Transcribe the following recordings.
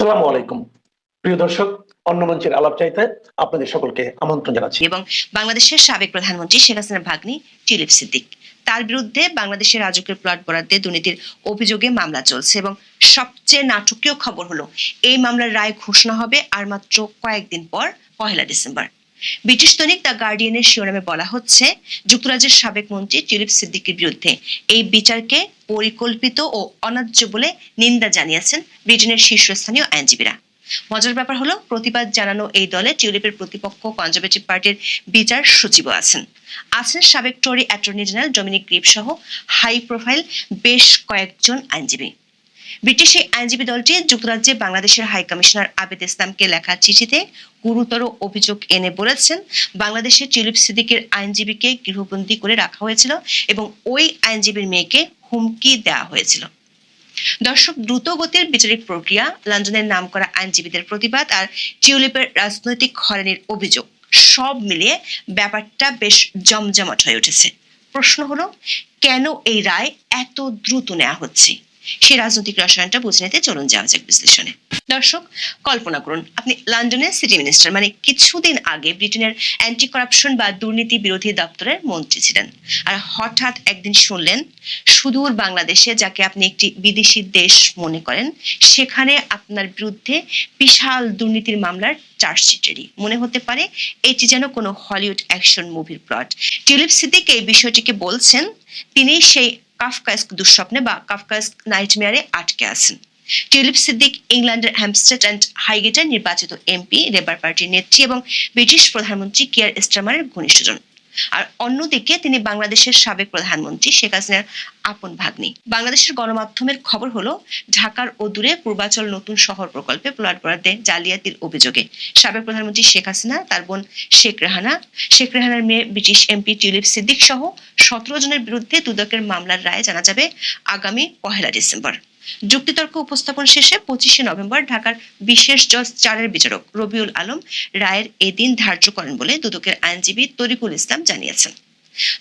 সালামু আলাইকুম। প্রিয় দর্শক, অন্য মঞ্চের আলাপ চাইতে আপনাদের সকলকে আমন্ত্রণ জানাচ্ছি। এবং বাংলাদেশের সাবেক প্রধানমন্ত্রী শেখ হাসিনার ভাগ্নি টিলিপ সিদ্দিক। তার বিরুদ্ধে বাংলাদেশের রাজকের প্লট বরাদ্দে দুর্নীতির অভিযোগে মামলা চলছে এবং সবচেয়ে নাটকীয় খবর হলো, এই মামলার রায় ঘোষণা হবে আর মাত্র কয়েকদিন পর, পহেলা ডিসেম্বর। ব্রিটিশ দৈনিক দ্য গার্ডিয়ানের শিরোনামে বলা হচ্ছে, যুক্তরাজ্যের সাবেক মন্ত্রী টিলিপ সিদ্দিকের বিরুদ্ধে এই বিচারকে পরিকল্পিত ও অন্যায্য বলে নিন্দা জানিয়েছেন ব্রিটেনের শীর্ষস্থানীয় আইনজীবীরা। মজার ব্যাপার হলো, প্রতিবাদ জানানো এই দলে টিউলিপের প্রতিপক্ষ কনজারভেটিভ পার্টির বিচার সচিবও আছেন। আছেন সাবেক Tory attorney general Dominic Grieve সহ হাই প্রোফাইল বেশ কয়েকজন আইনজীবী। ব্রিটিশ এই আইনজীবী দলটি যুক্তরাজ্যে বাংলাদেশের হাই কমিশনার আবেদ ইসলামকে লেখা চিঠিতে গুরুতর অভিযোগ এনে বলেছেন, বাংলাদেশে টিউলিপ সিদ্দিকের আইনজীবীকে গৃহবন্দী করে রাখা হয়েছিল এবং ওই আইনজীবীর মেয়েকে হুমকি দেওয়া হয়েছিল। দর্শক দ্রুত গতির বিচারিক প্রক্রিয়া, লন্ডনের নাম করা আইনজীবীদের প্রতিবাদ আর টিউলিপের রাজনৈতিক হয়রানির অভিযোগ, সব মিলিয়ে ব্যাপারটা বেশ জমজমাট হয়ে উঠেছে। প্রশ্ন হলো, কেন এই রায় এত দ্রুত নেওয়া হচ্ছে? সেই রাজনৈতিক রসায়নটা বুঝে নিতে চলুন, যাওয়া যাক বিশ্লেষণে। দর্শক, কল্পনা করুন, আপনি লন্ডনের সিটি মিনিস্টার মানে কিছুদিন আগে ব্রিটেনের অ্যান্টি করাপশন বা দুর্নীতি বিরোধী দপ্তরের মন্ত্রী ছিলেন। আর হঠাৎ একদিন শুনলেন, সুদূর বাংলাদেশে যাকে আপনি একটি বিদেশি দেশ মনে করেন, সেখানে আপনার বিরুদ্ধে বিশাল দুর্নীতির মামলার চার্জশিট রেডি। মনে হতে পারে, এটি যেন কোনো হলিউড অ্যাকশন মুভির প্লট। টিউলিপ সিদ্দিক এই বিষয়টিকে বলছেন, তিনি সেই কাফকাস্ক দুঃস্বপ্নে বা কাফকায়স্ক নাইটমেয়ারে আটকে আছেন। টিউলিপ সিদ্দিক, ইংল্যান্ডের হ্যামস্টেড অ্যান্ড হাইগেটের নির্বাচিত এমপি লেবার পার্টির নেত্রী এবং ব্রিটিশ প্রধানমন্ত্রী কিয়ার স্টামারের ঘনিষ্ঠজন। আর অন্যদিকে তিনি বাংলাদেশের সাবেক প্রধানমন্ত্রী শেখ হাসিনার আপন ভাগ্নি। বাংলাদেশের গণমাধ্যমের খবর হলো, ঢাকার ও দূরে পূর্বাচল নতুন শহর প্রকল্পে প্লট বরাদ্দে জালিয়াতির অভিযোগে সাবেক প্রধানমন্ত্রী শেখ হাসিনা, তার বোন শেখ রেহানা, শেখ রেহানার মেয়ে ব্রিটিশ এমপি টিউলিপ সিদ্দিক সহ সতেরো জনের বিরুদ্ধে দুদকের মামলার রায় জানা যাবে আগামী পহেলা ডিসেম্বর। যুক্তিতর্ক উপস্থাপন শেষে পঁচিশে নভেম্বর ঢাকার বিশেষ জজ চারের বিচারক রবিউল আলম রায়ের এদিন ধার্য করেন বলে দুদকের আইনজীবী তরিকুল ইসলাম জানিয়েছেন।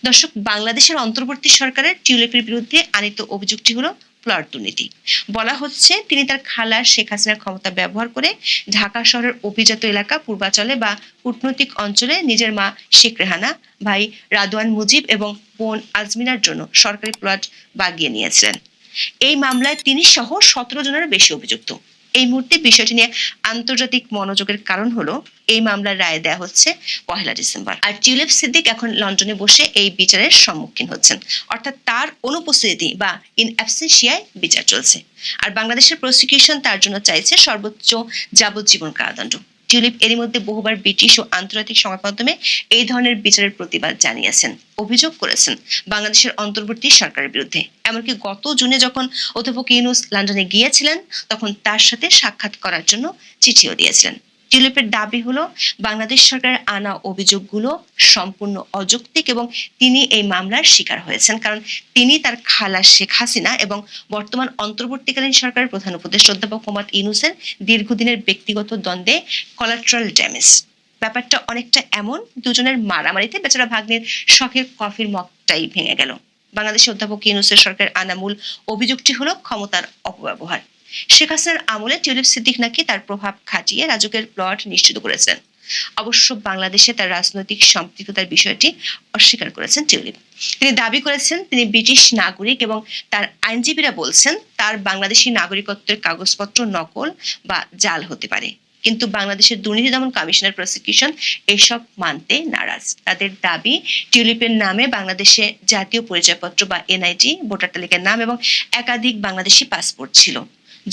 দর্শক, বাংলাদেশের অন্তর্বর্তী সরকারের টিউলিপের বিরুদ্ধে আনিত অভিযোগটি হলো প্লট দুর্নীতি। বলা হচ্ছে, তিনি তার খালা শেখ হাসিনার ক্ষমতা ব্যবহার করে ঢাকা শহরের অভিজাত এলাকা, পূর্বাচলে বা কূটনৈতিক অঞ্চলে নিজের মা শেখ রেহানা, ভাই রাদওয়ান মুজিব এবং বোন আজমিনার জন্য সরকারি প্লট বাগিয়ে নিয়েছিলেন। এই মামলায় তিনি সহ সতেরো জনের বেশি অভিযুক্ত। এই মুহূর্তে বিষয়টি নিয়ে আন্তর্জাতিক মনোযোগের কারণ হলো, এই মামলার রায় দেয়া হচ্ছে পহেলা ডিসেম্বর। আর টিউলিপ সিদ্দিক এখন লন্ডনে বসে এই বিচারের সম্মুখীন হচ্ছেন। অর্থাৎ তার অনুপস্থিতি বা ইন অ্যাবসেন্সিয়ায় বিচার চলছে। আর বাংলাদেশের প্রসিকিউশন তার জন্য চাইছে সর্বোচ্চ যাবজ্জীবন কারাদণ্ড। টিউলিপ এরই মধ্যে বহুবার ব্রিটিশ ও আন্তর্জাতিক সংবাদ মাধ্যমে এই ধরনের বিচারের প্রতিবাদ জানিয়েছেন, অভিযোগ করেছেন বাংলাদেশের অন্তর্বর্তী সরকারের বিরুদ্ধে। এমনকি গত জুনে যখন অধ্যাপক ইউনুস লন্ডনে গিয়েছিলেন, তখন তার সাথে সাক্ষাৎ করার জন্য চিঠিও দিয়েছিলেন। টিউলিপের দাবি হলো, বাংলাদেশ সরকারের আনা অভিযোগগুলো সম্পূর্ণ অযৌক্তিক এবং তিনি এই মামলার শিকার হয়েছেন। কারণ তিনি তার খালা শেখ হাসিনা এবং বর্তমান অন্তর্বর্তীকালীন সরকারের প্রধান উপদেষ্টা অধ্যাপক মোহাম্মদ ইউনুসের দীর্ঘদিনের ব্যক্তিগত দ্বন্দ্বে কলাট্রাল ড্যামেজ ব্যাপারটা অনেকটা এমন, দুজনের মারামারিতে বেচারা ভাগ্নের শখের কফির মগটাই ভেঙে গেল। বাংলাদেশের অধ্যাপক ইউনুসের সরকারের আনামূল অভিযোগটি হলো ক্ষমতার অপব্যবহার। শেখ হাসিনার আমলে টিউলিপ সিদ্দিক নাকি তার প্রভাব খাটিয়ে রাজুকের প্লট নিশ্চিত করেছেন। অবশ্য বাংলাদেশে তার রাজনৈতিক সম্পৃক্ততার বিষয়টি অস্বীকার করেছেন টিউলিপ। তিনি দাবি করেছেন, তিনি ব্রিটিশ নাগরিক এবং তার আইনজীবীরা বলছেন, তার বাংলাদেশি নাগরিকত্বের কাগজপত্র নকল বা জাল হতে পারে। কিন্তু বাংলাদেশের দুর্নীতি দমন কমিশনের প্রসিকিউশন এসব মানতে নারাজ। তাদের দাবি, টিউলিপের নামে বাংলাদেশে জাতীয় পরিচয়পত্র বা এনআইটি, ভোটার তালিকার নাম এবং একাধিক বাংলাদেশি পাসপোর্ট ছিল।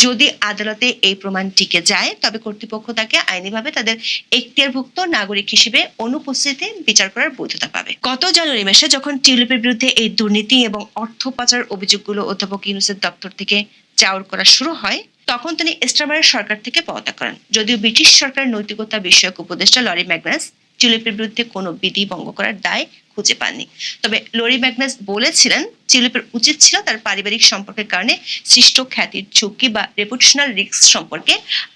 যদি আদালতে এই প্রমাণ টিকে যায়, তবে কর্তৃপক্ষ তাকে আইনিভাবে তাদের এখতিয়ারভুক্ত নাগরিক হিসেবে অনুপস্থিতিতে বিচার করার বৈধতা পাবে। গত জানুয়ারি মাসে যখন টিউলিপের বিরুদ্ধে এই দুর্নীতি এবং অর্থ পাচার অভিযোগগুলো অধ্যাপক ইউনুসের দপ্তর থেকে চাউর করা শুরু হয়, তখন তিনি স্টামারের সরকার থেকে পদত্যাগ করেন। যদিও ব্রিটিশ সরকারের নৈতিকতা বিষয়ক উপদেষ্টা লরি ম্যাগনাস টিউলিপের বিরুদ্ধে কোনো বিধি ভঙ্গ করার দায় খুঁজে পাননি। তবে লরি ম্যাগনাস বলেছিলেন চিলিপের উচিত ছিল তার পারিবারিক সম্পর্কের কারণে সৃষ্ট খ্যাতির ঝুঁকি বা রেপুটেশনাল রিস্ক সম্পর্কে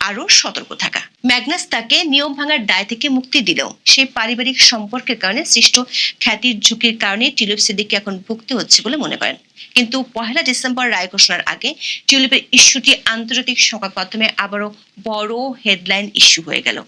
আরও সতর্ক থাকা। ম্যাগনাস তাকে নিয়ম ভাঙার দায় থেকে মুক্তি দিলেও সেই পারিবারিক সম্পর্কের কারণে সৃষ্ট খ্যাতির ঝুঁকির কারণে টিউলিপ সিদ্দিককে এখন ভুগতে হচ্ছে বলে মনে করেন। কিন্তু পহেলা ডিসেম্বর রায় ঘোষণার আগে টিউলিপের ইস্যুটি আন্তর্জাতিক সংবাদ মাধ্যমে আবারও বড় হেডলাইন ইস্যু হয়ে গেল।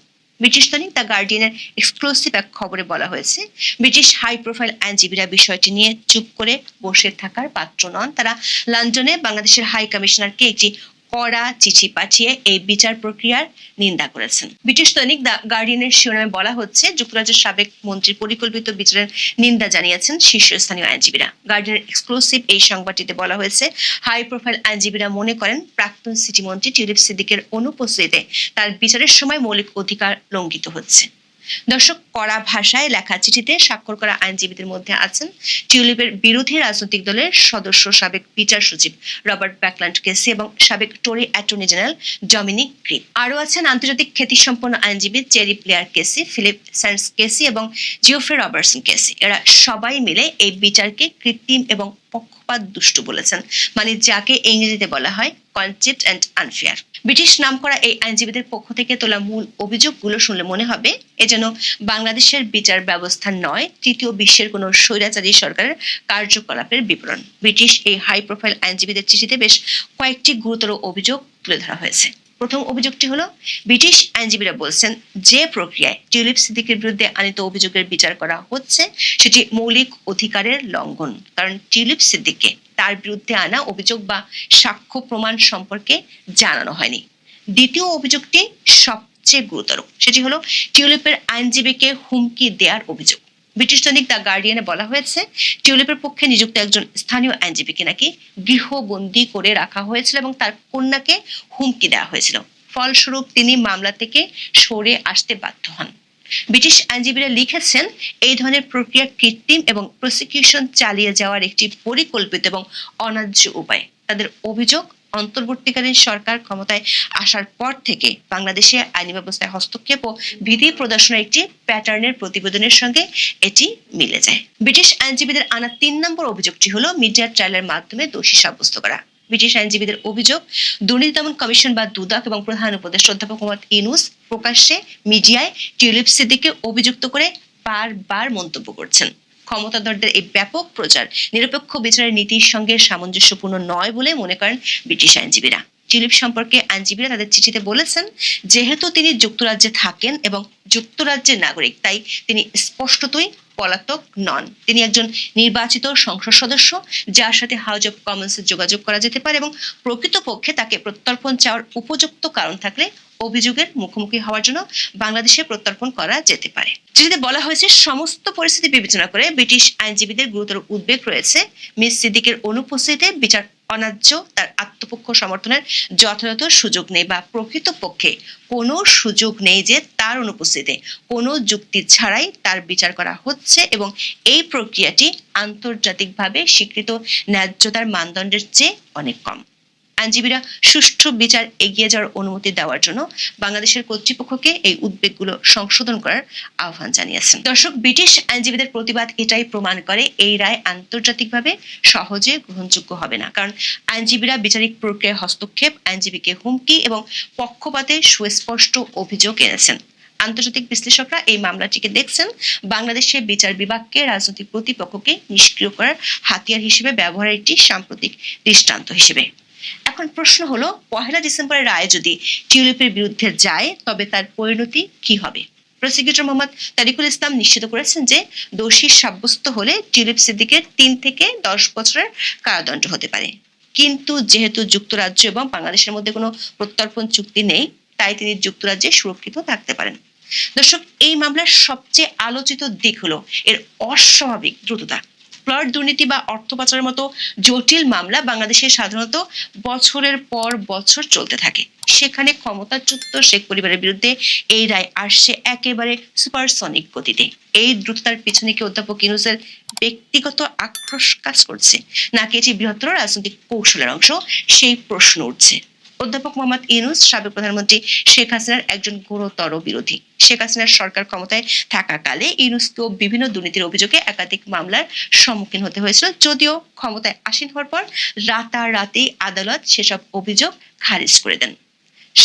ব্রিটিশ দৈনিক দ্য গার্ডিয়ানের এক্সক্লুসিভ এক খবরে বলা হয়েছে, ব্রিটিশ হাই প্রোফাইল আইনজীবীরা বিষয়টি নিয়ে চুপ করে বসে থাকার পাত্র নন। তারা লন্ডনে বাংলাদেশের হাই কমিশনারকে একটি কড়া চিঠি পাঠিয়ে এই বিচার প্রক্রিয়ার নিন্দা করেছেন। ব্রিটিশ দৈনিক দ্য গার্ডিয়ানের শিরোনামে বলা হচ্ছে, যুক্তরাজ্যের সাবেক মন্ত্রীর পরিকল্পিত বিচারের নিন্দা জানিয়েছেন শীর্ষস্থানীয় আইনজীবীরা। গার্ডিয়ানের এক্সক্লুসিভ এই সংবাদটিতে বলা হয়েছে, হাই প্রোফাইল আইনজীবীরা মনে করেন প্রাক্তন সিটি মন্ত্রী টিউলিপ সিদ্দিকের অনুপস্থিতিতে তার বিচারের সময় মৌলিক অধিকার লঙ্ঘিত হচ্ছে। দর্শক, কড়া ভাষায় লেখা চিঠিতে স্বাক্ষর করা আইনজীবীদের মধ্যে আছেন টিউলিপের বিরোধী রাজনৈতিক দলের সদস্য সাবেক পিটার সচিব রবার্ট ব্যাকল্যান্ড কেসি এবং সাবেক Tory attorney general Dominic Grieve আরও আছেন আন্তর্জাতিক খ্যাতিসম্পন্ন আইনজীবী Cherie Blair KC, Philippe Sands KC এবং জিওফ্রে রবার্টসন কেসি। এরা সবাই মিলে এই বিচারকে কৃত্রিম এবং পক্ষপাত দুষ্টু বলেছেন। মানে যাকে ইংরেজিতে বলা হয় কনসেপ্ট অ্যান্ড আনফেয়ার ব্রিটিশ নাম করা এই আইনজীবীদের পক্ষ থেকে তোলা মূল অভিযোগগুলো শুনলে মনে হবে, এ যেন বাংলাদেশের বিচার ব্যবস্থা নয়, তৃতীয় বিশ্বের কোনো স্বৈরাচারী সরকারের কার্যকলাপের বিবরণ। ব্রিটিশ এই হাই প্রোফাইল আইনজীবীদের চিঠিতে বেশ কয়েকটি গুরুতর অভিযোগ তুলে ধরা হয়েছে। প্রথম অভিযোগটি হলো, ব্রিটিশ আইনজীবীরা বলছেন, যে প্রক্রিয়ায় টিউলিপ সিদ্দিকের বিরুদ্ধে আনিত অভিযোগের বিচার করা হচ্ছে, সেটি মৌলিক অধিকারের লঙ্ঘন। কারণ টিউলিপ সিদ্দিককে তার বিরুদ্ধে আনা অভিযোগ বা সাক্ষ্য প্রমাণ সম্পর্কে জানানো হয়নি। দ্বিতীয় অভিযোগটি সবচেয়ে গুরুতর, সেটি হলো, টিউলিপের আইনজীবীকে হুমকি দেওয়ার অভিযোগ। ব্রিটিশ দৈনিক দ্য গার্ডিয়ানে বলা হয়েছে, টিউলিপের পক্ষে নিযুক্ত একজন স্থানীয় আইনজীবীকে নাকি গৃহবন্দী করে রাখা হয়েছিল এবং তার কন্যাকে হুমকি দেওয়া হয়েছিল। ফলস্বরূপ তিনি মামলা থেকে সরে আসতে বাধ্য হন। ব্রিটিশ আইনজীবীরা লিখেছেন, এই ধরনের প্রক্রিয়া কৃত্রিম এবং প্রসিকিউশন চালিয়ে যাওয়ার একটি পরিকল্পিত এবং অন্যায্য উপায়। তাদের অভিযোগ অন্তর্বর্তীকালীন সরকার ক্ষমতায় আসার পর থেকে বাংলাদেশে আইনি ব্যবস্থায় হস্তক্ষেপ ও বিধি প্রদর্শনের একটি প্যাটার্নের প্রতিবেদনের সঙ্গে এটি মিলে যায়। ব্রিটিশ আইনজীবীদের আনা তিন নম্বর অভিযোগটি হলো মিডিয়া ট্রায়ালের মাধ্যমে দোষী সাব্যস্ত করা। ব্রিটিশ আইনজীবীদের অভিযোগ, দুর্নীতি দমন কমিশন বা দুদক এবং প্রধান উপদেষ্টা অধ্যাপক মোহাম্মদ ইনুস প্রকাশ্যে মিডিয়ায় টিউলিপ সিদ্দিককে অভিযুক্ত করে বারবার মন্তব্য করছেন। ক্ষমতাধরদের এই ব্যাপক প্রচার নিরপেক্ষ বিচারের নীতির সঙ্গে সামঞ্জস্যপূর্ণ নয় বলে মনে করেন ব্রিটিশ আইনজীবীরা। টিউলিপ সম্পর্কে আইনজীবীরা তাদের চিঠিতে বলেছেন, যেহেতু তিনি যুক্তরাজ্যে থাকেন এবং যুক্তরাজ্যের নাগরিক, তাই তিনি স্পষ্টতই পলাতক নন। তিনি একজন নির্বাচিত সংসদ সদস্য, যার সাথে হাউস অব কমন্সে যোগাযোগ করা যেতে পারে এবং প্রকৃতপক্ষে তাকে প্রত্যর্পণ চাওয়ার উপযুক্ত কারণ থাকলে অভিযোগের মুখোমুখি হওয়ার জন্য বাংলাদেশে প্রত্যর্পণ করা যেতে পারে। চিঠিতে বলা হয়েছে, সমস্ত পরিস্থিতি বিবেচনা করে ব্রিটিশ আইনজীবীদের গুরুতর উদ্বেগ রয়েছে। মিস সিদ্দিকের অনুপস্থিতিতে বিচার অন্যায্য তার আত্মপক্ষ সমর্থনের যথাযথ সুযোগ নেই বা প্রকৃতপক্ষে কোনো সুযোগ নেই যে তার অনুপস্থিতিতে কোনো যুক্তি ছাড়াই তার বিচার করা হচ্ছে এবং এই প্রক্রিয়াটি আন্তর্জাতিকভাবে স্বীকৃত ন্যায্যতার মানদণ্ডের চেয়ে অনেক কম। আইনজীবীরা সুষ্ঠু বিচার এগিয়ে যাওয়ার অনুমতি দেওয়ার জন্য বাংলাদেশের কর্তৃপক্ষকে এই উদ্বেগগুলো সংশোধন করার আহ্বান জানিয়েছেন। দর্শক, ব্রিটিশ আইনজীবীদের প্রতিবাদ এটাই প্রমাণ করে এই রায় আন্তর্জাতিকভাবে সহজে গ্রহণযোগ্য হবে না। কারণ আইনজীবীরা বিচারিক প্রক্রিয়ায় হস্তক্ষেপ, আইনজীবীকে হুমকি এবং পক্ষপাতে সুস্পষ্ট অভিযোগ এনেছেন। আন্তর্জাতিক বিশ্লেষকরা এই মামলাটিকে দেখছেন বাংলাদেশের বিচার বিভাগকে রাজনৈতিক প্রতিপক্ষকে নিষ্ক্রিয় করার হাতিয়ার হিসেবে ব্যবহারের একটি সাম্প্রতিক দৃষ্টান্ত হিসেবে। এখন প্রশ্ন হলো, পহেলা ডিসেম্বরের রায় যদি টিউলিপের বিরুদ্ধে যায়, তবে তার পরিণতি কি হবে? প্রসিকিউটর মোহাম্মদ তারিকুল ইসলাম নিশ্চিত করেছেন যে দোষী সাব্যস্ত হলে টিউলিপ সিদ্দিকের তিন থেকে দশ বছরের কারাদণ্ড হতে পারে। কিন্তু যেহেতু যুক্তরাজ্য এবং বাংলাদেশের মধ্যে কোনো প্রত্যর্পণ চুক্তি নেই, তাই তিনি যুক্তরাজ্যে সুরক্ষিত থাকতে পারেন। দর্শক, এই মামলার সবচেয়ে আলোচিত দিক হলো এর অস্বাভাবিক দ্রুততা। প্লট দুর্নীতি বা অর্থ পাচারের মতো জটিল মামলা বাংলাদেশে সাধারণত বছরের পর বছর চলতে থাকে। সেখানে ক্ষমতাচ্যুত শেখ পরিবারের বিরুদ্ধে এই রায় আসছে একেবারে সুপারসনিক গতিতে। এই দ্রুততার পিছনে কি অধ্যাপক ইনুসের ব্যক্তিগত আক্রোশ কাজ করছে? নাকি এটি বৃহত্তর রাজনৈতিক কৌশলের অংশ? সেই প্রশ্ন উঠছে। অধ্যাপক মোহাম্মদ ইউনুস, সাবেক প্রধানমন্ত্রী শেখ হাসিনার একজন গুরুতর বিরোধী। শেখ হাসিনার সরকার ক্ষমতায় থাকাকালে ইউনুসকেও বিভিন্ন দুর্নীতির অভিযোগে একাধিক মামলার সম্মুখীন হতে হয়েছিল। যদিও ক্ষমতায় আসীন হওয়ার পর রাতারাতি আদালত সেসব অভিযোগ খারিজ করে দেন।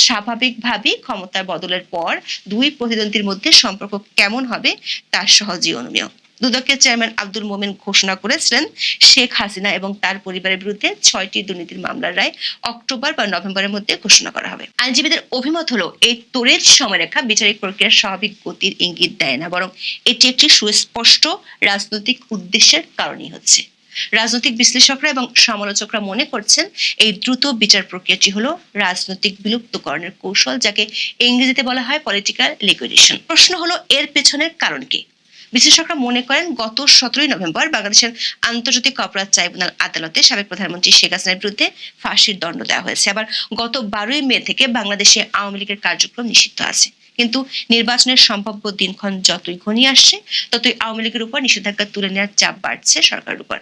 স্বাভাবিকভাবেই ক্ষমতার বদলের পর দুই প্রতিদ্বন্দ্বীর মধ্যে সম্পর্ক কেমন হবে তা সহজেই অনুমেয়। দুদকের চেয়ারম্যান আব্দুল মোমেন ঘোষণা করেছিলেন শেখ হাসিনা এবং তার পরিবারের বিরুদ্ধে ছয়টি দুর্নীতির মামলার রায় অক্টোবর বা নভেম্বরের মধ্যে ঘোষণা করা হবে। আইনজীবীদের অভিমত হলো, এই তড়িৎ সময়রেখা বিচারিক প্রক্রিয়ার স্বাভাবিক গতির ইঙ্গিত দেয় না, বরং এটি একটি সুস্পষ্ট রাজনৈতিক উদ্দেশ্যের কারণই হচ্ছে। রাজনৈতিক বিশ্লেষকরা এবং সমালোচকরা মনে করছেন, এই দ্রুত বিচার প্রক্রিয়াটি হলো রাজনৈতিক বিলুপ্তকরণের কৌশল, যাকে ইংরেজিতে বলা হয় পলিটিক্যাল লিকুইডেশন প্রশ্ন হলো, এর পেছনের কারণ কি? বিশ্লেষকরা মনে করেন গত সতেরোই নভেম্বর বাংলাদেশের আন্তর্জাতিক অপরাধ ট্রাইব্যুনাল আদালতে সাবেক প্রধানমন্ত্রী শেখ হাসিনার বিরুদ্ধে ফাঁসির দণ্ড দেওয়া হয়েছে। আবার গত বারোই মে থেকে বাংলাদেশে আওয়ামী লীগের কার্যক্রম নিষিদ্ধ আছে। কিন্তু নির্বাচনের সম্ভাব্য দিনক্ষণ যতই ঘনিয়ে আসছে, ততই আওয়ামী লীগের উপর নিষেধাজ্ঞা তুলে নেওয়ার চাপ বাড়ছে সরকারের উপর।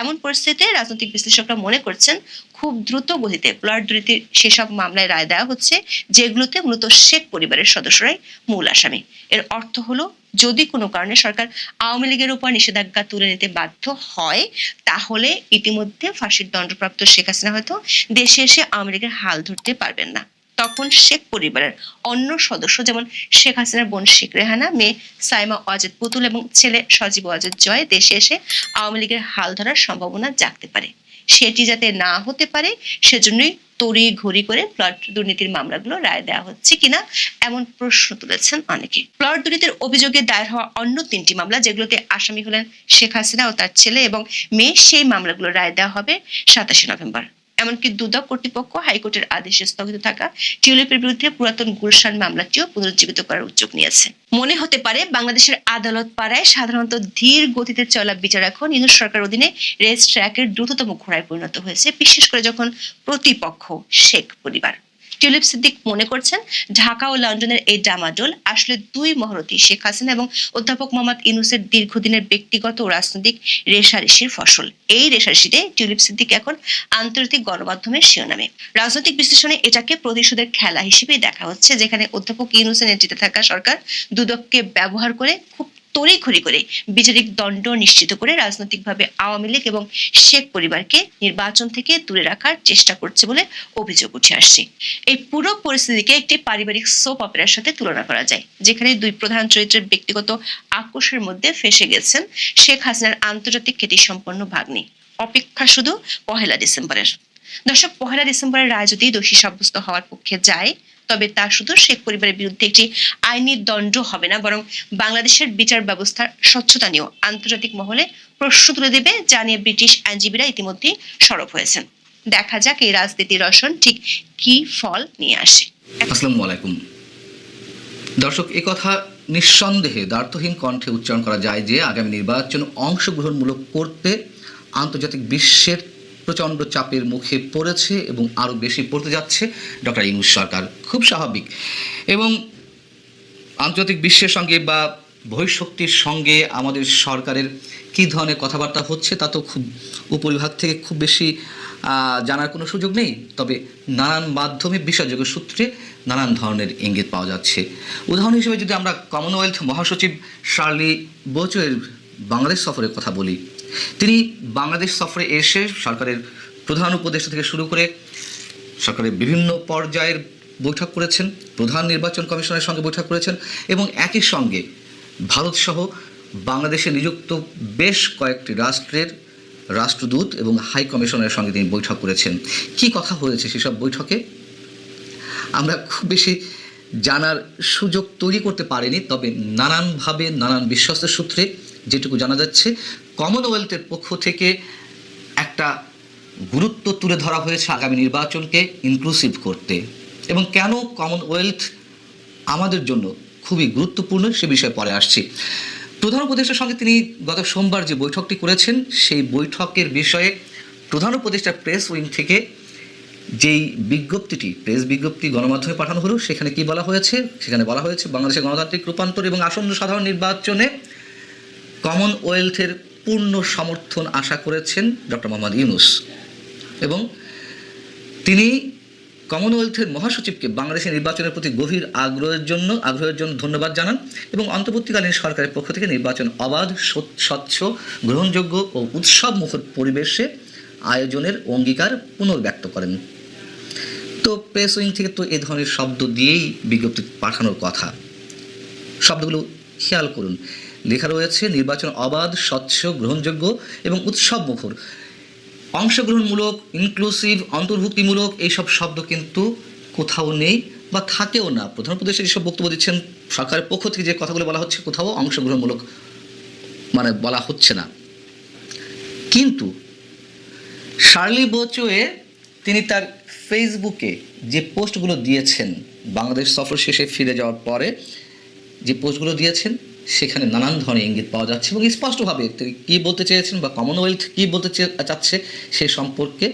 এমন পরিস্থিতিতে রাজনৈতিক বিশ্লেষকরা মনে করছেন, খুব দ্রুত গতিতে প্লট দুর্নীতির সেসব মামলায় রায় দেওয়া হচ্ছে, যেগুলোতে মূলত শেখ পরিবারের সদস্যরাই মূল আসামি। এর অর্থ হলো, যদি কোনো কারণে সরকার আওয়ামী লীগের উপর নিষেধাজ্ঞা তুলে নিতে বাধ্য হয়, তাহলে ইতিমধ্যে ফাঁসির দণ্ডপ্রাপ্ত শেখ হাসিনা হয়তো দেশে এসে আওয়ামী লীগের হাল ধরতে পারবেন না। তখন শেখ পরিবারের অন্য সদস্য যেমন শেখ হাসিনার বোন শেখ রেহানা, মেয়ে সাইমা ওয়াজেদ পুতুল এবং ছেলে সজীব ওয়াজেদ জয় দেশে এসে আওয়ামী লীগের হাল ধরার সম্ভাবনা জাগতে পারে। সেটি যাতে না হতে পারে, সেজন্যই তড়ি ঘড়ি করে প্লট দুর্নীতির মামলাগুলো রায় দেওয়া হচ্ছে কিনা এমন প্রশ্ন তুলেছেন অনেকে। প্লট দুর্নীতির অভিযোগে দায়ের হওয়া অন্য তিনটি মামলা যেগুলোতে আসামি হলেন শেখ হাসিনা ও তার ছেলে এবং মেয়ে, সেই মামলাগুলো রায় দেওয়া হবে সাতাশে নভেম্বর। এমনকি দুদক কর্তৃপক্ষ হাইকোর্টের আদেশে স্থগিত থাকা টিউলিপের বিরুদ্ধে পুরাতন গুলশান মামলাটিও পুনরুজ্জীবিত করার উদ্যোগ নিয়েছে। মনে হতে পারে, বাংলাদেশের আদালত পাড়ায় সাধারণত ধীর গতিতে চলা বিচার এখন ইন্দু সরকার অধীনে রেস ট্র্যাকের দ্রুততম ঘোড়ায় পরিণত হয়েছে, বিশেষ করে যখন প্রতিপক্ষ শেখ পরিবার। টিউলিপ সিদ্দিক মনে করছেন ঢাকা ও লন্ডনের এই ডামাডোল আসলে দুই মহরতী শেখ হাসিনা এবং অধ্যাপক মোহাম্মদ ইনুসের দীর্ঘদিনের ব্যক্তিগত ও রাজনৈতিক রেশারেশির ফসল। এই রেশারেশিতে টিউলিপ সিদ্দিক এখন আন্তর্জাতিক গণমাধ্যমের শিরোনামে। রাজনৈতিক বিশ্লেষণে এটাকে প্রতিশোধের খেলা হিসেবেই দেখা হচ্ছে, যেখানে অধ্যাপক ইনুসের নেতৃত্বে থাকা সরকার দুদককে ব্যবহার করে খুব তড়িঘড়ি করে বিচারিক দণ্ড নিশ্চিত করে রাজনৈতিকভাবে আওয়ামী লীগ এবং শেখ পরিবারকে নির্বাচন থেকে দূরে রাখার চেষ্টা করছে বলে অভিযোগ উঠে আসছে। এই পুরো পরিস্থিতিকে একটি পারিবারিক সোপ অপেরার সাথে তুলনা করা যায়, যেখানে দুই প্রধান চরিত্রের ব্যক্তিগত আক্রোশের মধ্যে ফেসে গেছেন শেখ হাসিনার আন্তর্জাতিক খ্যাতিসম্পন্ন ভাগ্নি। অপেক্ষা শুধু পহেলা ডিসেম্বরের। দর্শক, পহেলা ডিসেম্বরের রায় যদি দোষী সাব্যস্ত হওয়ার পক্ষে যায় তবে তা শুধু শেখ পরিবারের বিরুদ্ধে একটি আইনি দণ্ড হবে না, বরং বাংলাদেশের বিচার ব্যবস্থার স্বচ্ছতা নিয়েও আন্তর্জাতিক মহলে প্রশ্ন তুলে দেবে যা নিয়ে ব্রিটিশ আইনজীবীরা ইতিমধ্যেই সরব হয়েছেন। দেখা যাক এই রাজনীতির রসন ঠিক কি ফল নিয়ে আসে। আসসালামু দর্শক, এ কথা নিঃসন্দেহে দ্বার্থহীন কণ্ঠে উচ্চারণ করা যায় যে আগামী নির্বাচন অংশগ্রহণমূলক করতে আন্তর্জাতিক বিশ্বের প্রচণ্ড চাপের মুখে পড়েছে এবং আরও বেশি পড়তে যাচ্ছে ডক্টর ইনুস সরকার। খুব স্বাভাবিক। এবং আন্তর্জাতিক বিশ্বের সঙ্গে বা বহিঃশক্তির সঙ্গে আমাদের সরকারের কী ধরনের কথাবার্তা হচ্ছে তা তো খুব উপরিভাগ থেকে খুব বেশি জানার কোনো সুযোগ নেই। তবে নানান মাধ্যমে বিষয়যোগ্য সূত্রে নানান ধরনের ইঙ্গিত পাওয়া যাচ্ছে। উদাহরণ হিসেবে যদি আমরা কমনওয়েলথ মহাসচিব শার্লি বোচের বাংলাদেশ সফরের কথা বলি তিনি বাংলাদেশ সফরে এসে সরকারের প্রধান উপদেষ্টা থেকে শুরু করে সরকারের বিভিন্ন পর্যায়ের বৈঠক করেছেন, প্রধান নির্বাচন কমিশনের সঙ্গে বৈঠক করেছেন এবং একই সঙ্গে ভারতসহ বাংলাদেশে নিযুক্ত বেশ কয়েকটি রাষ্ট্রের রাষ্ট্রদূত এবং হাই কমিশনের সঙ্গে তিনি বৈঠক করেছেন। কি কথা হয়েছে সেসব বৈঠকে? আমরা খুব বেশি জানার সুযোগ তৈরি করতে পারিনি, তবে নানানভাবে নানান বিশ্বস্ত সূত্রে যেটুকু জানা যাচ্ছে কমনওয়েলথের পক্ষ থেকে একটা গুরুত্ব তুলে ধরা হয়েছে আগামী নির্বাচনকে ইনক্লুসিভ করতে। এবং কেন কমনওয়েলথ আমাদের জন্য খুবই গুরুত্বপূর্ণ সে বিষয়ে পরে আসছি। প্রধান উপদেষ্টার সঙ্গে তিনি গত সোমবার যে বৈঠকটি করেছেন, সেই বৈঠকের বিষয়ে প্রধান উপদেষ্টা প্রেস উইং থেকে যেই বিজ্ঞপ্তিটি প্রেস বিজ্ঞপ্তি গণমাধ্যমে পাঠানো হলো, সেখানে কি বলা হয়েছে? সেখানে বলা হয়েছে বাংলাদেশের গণতান্ত্রিক রূপান্তর এবং আসন্ন সাধারণ নির্বাচনে কমনওয়েলথের পূর্ণ সমর্থন আশা করেছেন ডক্টর মোহাম্মদ ইউনুস এবং তিনি কমনওয়েলথের মহাসচিবকে বাংলাদেশের নির্বাচনের প্রতি গভীর আগ্রহের জন্য আগ্রহের জন্য ধন্যবাদ জানান এবং অন্তর্বর্তীকালীন সরকারের পক্ষ থেকে নির্বাচন অবাধ, স্বচ্ছ গ্রহণযোগ্য ও উৎসব মুখর পরিবেশে আয়োজনের অঙ্গীকার পুনর্ব্যক্ত করেন। তো প্রেস উইং থেকে তো এ ধরনের শব্দ দিয়েই বিজ্ঞপ্তি পাঠানোর কথা। শব্দগুলো খেয়াল করুন। লেখা রয়েছে, নির্বাচন অবাধ, স্বচ্ছ, গ্রহণযোগ্য এবং উৎসব মুখর অংশগ্রহণমূলক ইনক্লুসিভ অন্তর্ভুক্তিমূলক এইসব শব্দ কিন্তু কোথাও নেই বা থাকেও না। প্রধান উপদেশে যেসব বক্তব্য দিচ্ছেন, সরকারের পক্ষ থেকে যে কথাগুলো বলা হচ্ছে, কোথাও অংশগ্রহণমূলক মানে বলা হচ্ছে না। কিন্তু শার্লি বোচোয়ে তিনি তার ফেসবুকে যে পোস্টগুলো দিয়েছেন, বাংলাদেশ সফর শেষে ফিরে যাওয়ার পরে যে পোস্টগুলো দিয়েছেন সেখানে নানান ধরনের ইঙ্গিত পাওয়া যাচ্ছে এবং স্পষ্টভাবে কী বলতে চেয়েছেন বা কমনওয়েলথ কী বলতে চাচ্ছে সে সম্পর্কে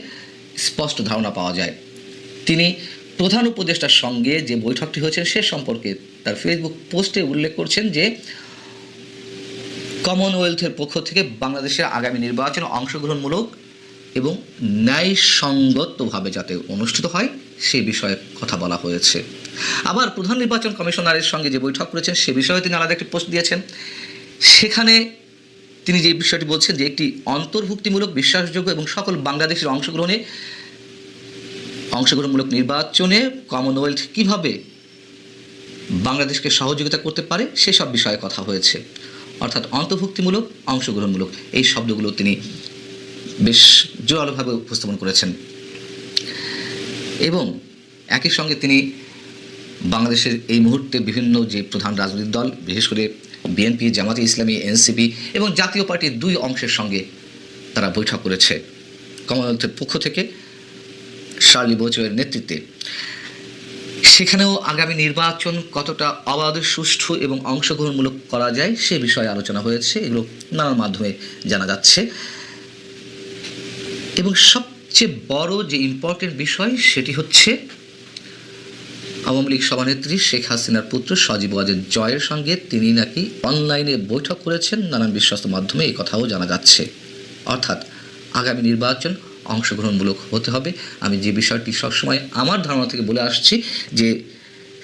স্পষ্ট ধারণা পাওয়া যায়। তিনি প্রধান উপদেষ্টার সঙ্গে যে বৈঠকটি হয়েছে সে সম্পর্কে তার ফেসবুক পোস্টে উল্লেখ করছেন যে কমনওয়েলথের পক্ষ থেকে বাংলাদেশের আগামী নির্বাচনে অংশগ্রহণমূলক এবং ন্যায়সঙ্গতভাবে যাতে অনুষ্ঠিত হয় সে বিষয়ে কথা বলা হয়েছে। আবার প্রধান নির্বাচন কমিশনারের সঙ্গে যে বৈঠক করেছেন, সে বিষয়ে তিনি আলাদা একটি পোস্ট দিয়েছেন। সেখানে তিনি যে বিষয়টি বলছেন যে, একটি অন্তর্ভুক্তিমূলক, বিশ্বাসযোগ্য এবং সকল বাংলাদেশের অংশগ্রহণে, অংশগ্রহণমূলক নির্বাচনে কমনওয়েলথ কীভাবে বাংলাদেশকে সহযোগিতা করতে পারে, সেসব বিষয়ে কথা হয়েছে। অর্থাৎ অন্তর্ভুক্তিমূলক, অংশগ্রহণমূলক, এই শব্দগুলো তিনি বেশ জোরালোভাবে উপস্থাপন করেছেন। এবং একই সঙ্গে তিনি বাংলাদেশের এই মুহূর্তে বিভিন্ন যে প্রধান রাজনৈতিক দল, বিশেষ করে বিএনপি জামাতে ইসলামী এনসিপি এবং জাতীয় পার্টির দুই অংশের সঙ্গে তারা বৈঠক করেছে। কমনওয়েলথের পক্ষ থেকে শার্লি বোচের নেতৃত্বে। সেখানেও আগামী নির্বাচন কতটা অবাধ, সুষ্ঠু এবং অংশগ্রহণমূলক করা যায় সে বিষয়ে আলোচনা হয়েছে, এগুলো নানান মাধ্যমে জানা যাচ্ছে। এবং সবচেয়ে বড় যে ইম্পর্টেন্ট বিষয় সেটি হচ্ছে আওয়ামী লীগ সভানেত্রী শেখ হাসিনার পুত্র সজীব ওয়াজেদ জয়ের সঙ্গে তিনি নাকি অনলাইনে বৈঠক করেছেন। নানান বিশ্বস্ত মাধ্যমে এই কথাও জানা যাচ্ছে। অর্থাৎ আগামী নির্বাচন অংশগ্রহণমূলক হতে হবে। আমি যে বিষয়টি সবসময় আমার ধারণা থেকে বলে আসছি যে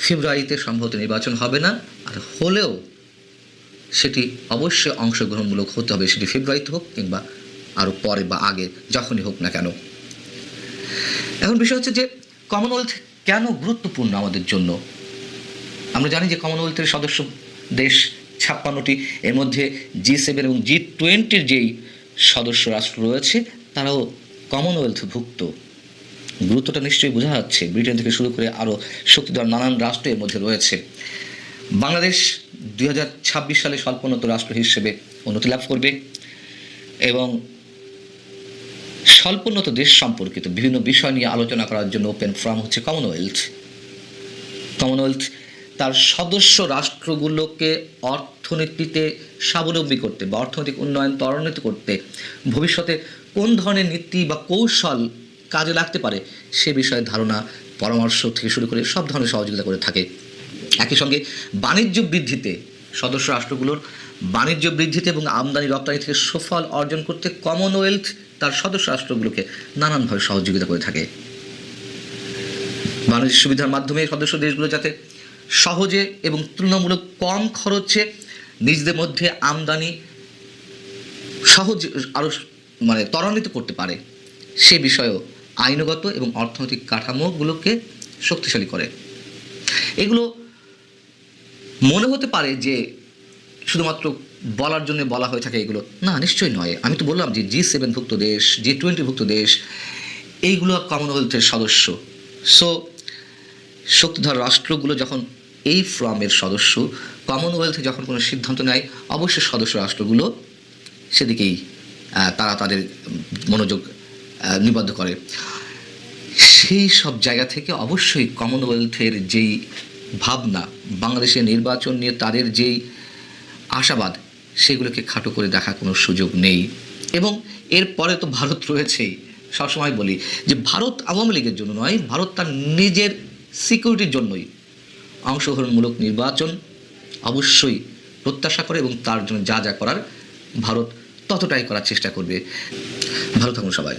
ফেব্রুয়ারিতে সম্ভবত নির্বাচন হবে না, আর হলেও সেটি অবশ্যই অংশগ্রহণমূলক হতে হবে। সেটি ফেব্রুয়ারিতে হোক কিংবা আরও পরে বা আগে, যখনই হোক না কেন। এখন বিষয় হচ্ছে যে কমনওয়েলথ কেন গুরুত্বপূর্ণ আমাদের জন্য? আমরা জানি যে কমনওয়েলথের সদস্য দেশ ছাপ্পান্নটি, এর মধ্যে জি সেভেন এবং জি টোয়েন্টির যেই সদস্য রাষ্ট্র রয়েছে, তারাও কমনওয়েলথভুক্ত গুরুত্বটা নিশ্চয়ই বোঝা যাচ্ছে। ব্রিটেন থেকে শুরু করে আরও শক্তিধর নানান রাষ্ট্র এর মধ্যে রয়েছে। বাংলাদেশ দুই হাজার ছাব্বিশ সালে স্বল্পোন্নত রাষ্ট্র হিসেবে উন্নতি লাভ করবে এবং স্বল্পোন্নত দেশ সম্পর্কিত বিভিন্ন বিষয় নিয়ে আলোচনা করার জন্য ওপেন ফোরাম হচ্ছে কমনওয়েলথ কমনওয়েলথ তার সদস্য রাষ্ট্রগুলোকে অর্থনীতিতে স্বাবলম্বী করতে বা অর্থনৈতিক উন্নয়ন ত্বরান্বিত করতে ভবিষ্যতে কোন ধরনের নীতি বা কৌশল কাজে লাগতে পারে সে বিষয়ে ধারণা, পরামর্শ থেকে শুরু করে সব ধরনের সহযোগিতা করে থাকে। একই সঙ্গে বাণিজ্য বৃদ্ধিতে সদস্য রাষ্ট্রগুলোর বাণিজ্য বৃদ্ধিতে এবং আমদানি রপ্তানি থেকে সুফল অর্জন করতে কমনওয়েলথ তার সদস্য রাষ্ট্রগুলোকে নানানভাবে সহযোগিতা করে থাকে। বাণিজ্য সুবিধার মাধ্যমে সদস্য দেশগুলো যাতে সহজে এবং তুলনামূলক কম খরচে নিজেদের মধ্যে আমদানি সহজ আরও মানে ত্বরান্বিত করতে পারে, সে বিষয়েও আইনগত এবং অর্থনৈতিক কাঠামোগুলোকে শক্তিশালী করে। এগুলো মনে হতে পারে যে শুধুমাত্র বলার জন্য বলা হয়ে থাকে এগুলো। না, নিশ্চয়ই নয়। আমি তো বললাম যে জি সেভেনভুক্ত দেশ জি টোয়েন্টিভুক্ত দেশ, এইগুলো কমনওয়েলথের সদস্য। সো শক্তিধর রাষ্ট্রগুলো যখন এই ফ্রমের সদস্য কমনওয়েলথে যখন কোনো সিদ্ধান্ত নেয়, অবশ্যই সদস্য রাষ্ট্রগুলো সেদিকেই তারা তাদের মনোযোগ নিবদ্ধ করে। সেই সব জায়গা থেকে অবশ্যই কমনওয়েলথের যেই ভাবনা, বাংলাদেশের নির্বাচন নিয়ে তাদের যেই আশাবাদ সেগুলোকে খাটো করে দেখা কোনো সুযোগ নেই। এবং এরপরে তো ভারত রয়েছেই। সবসময় বলি যে ভারত আওয়ামী লীগের জন্য নয়, ভারত তার নিজের সিকিউরিটির জন্যই অংশগ্রহণমূলক নির্বাচন অবশ্যই প্রত্যাশা করে এবং তার জন্য যা যা করার ভারত ততটাই করার চেষ্টা করবে। ভারত থাকুন সবাই।